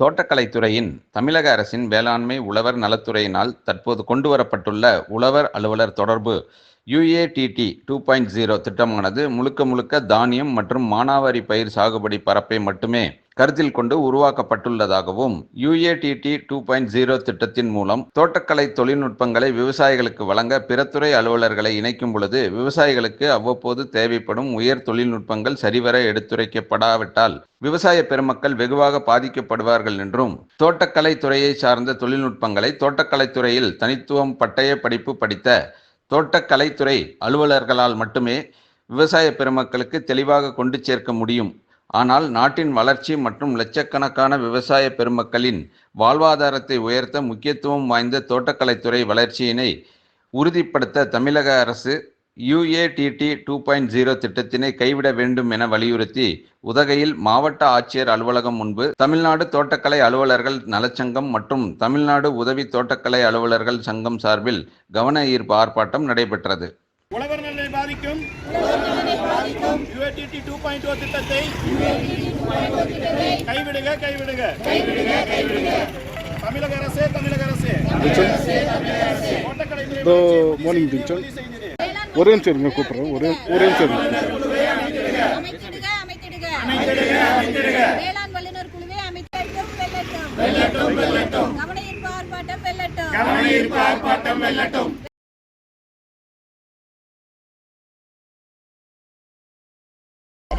தோட்டக்கலைத்துறையின் தமிழக அரசின் வேளாண்மை உழவர் நலத்துறையினால் தற்போது கொண்டு வரப்பட்டுள்ள உழவர் அலுவலர் தொடர்பு யுஏடிடி டூ பாயிண்ட் ஜீரோ திட்டமானது முழுக்க முழுக்க தானியம் மற்றும் மானாவாரி பயிர் சாகுபடி பரப்பை மட்டுமே கருத்தில் கொண்டு உருவாக்கப்பட்டுள்ளதாகவும் யுஏடிடி டூ பாயிண்ட் ஜீரோ திட்டத்தின் மூலம் தோட்டக்கலை தொழில்நுட்பங்களை விவசாயிகளுக்கு வழங்க பிற துறை அலுவலர்களை இணைக்கும் பொழுது விவசாயிகளுக்கு அவ்வப்போது தேவைப்படும் உயர் தொழில்நுட்பங்கள் சரிவர எடுத்துரைக்கப்படாவிட்டால் விவசாய பெருமக்கள் வெகுவாக பாதிக்கப்படுவார்கள் என்றும் தோட்டக்கலை துறையை சார்ந்த தொழில்நுட்பங்களை தோட்டக்கலைத்துறையில் தனித்துவம் பட்டய படிப்பு படித்த தோட்டக்கலைத்துறை அலுவலர்களால் மட்டுமே விவசாய பெருமக்களுக்கு தெளிவாக கொண்டு சேர்க்க முடியும். ஆனால் நாட்டின் வளர்ச்சி மற்றும் லட்சக்கணக்கான விவசாய பெருமக்களின் வாழ்வாதாரத்தை உயர்த்த முக்கியத்துவம் வாய்ந்த தோட்டக்கலைத்துறை வளர்ச்சியினை உறுதிப்படுத்த தமிழக அரசு யுஏடிடி டூ பாயிண்ட் ஜீரோ திட்டத்தினை கைவிட வேண்டும் என வலியுறுத்தி உதகையில் மாவட்ட ஆட்சியர் அலுவலகம் முன்பு தமிழ்நாடு தோட்டக்கலை அலுவலர்கள் நலச்சங்கம் மற்றும் தமிழ்நாடு உதவி தோட்டக்கலை அலுவலர்கள் சங்கம் சார்பில் கவன ஈர்ப்பு ஆர்ப்பாட்டம் நடைபெற்றது. உழவர் நெல்லை பாதிக்கும். யுஏடிடி டூ பாயிண்ட் ஓ திட்டத்தை கைவிடுக கைவிடுக தமிழக அரசே தமிழக அரசே. இதோ மார்னிங் டிஞ்சன் ஒரே நிமிஷம் இருங்க கூப்பிட்றேன். ஒரே ஒரே நிமிஷம் இருங்க. கவன ஈர்ப்பு ஆர்ப்பாட்டம் வெல்லட்டும்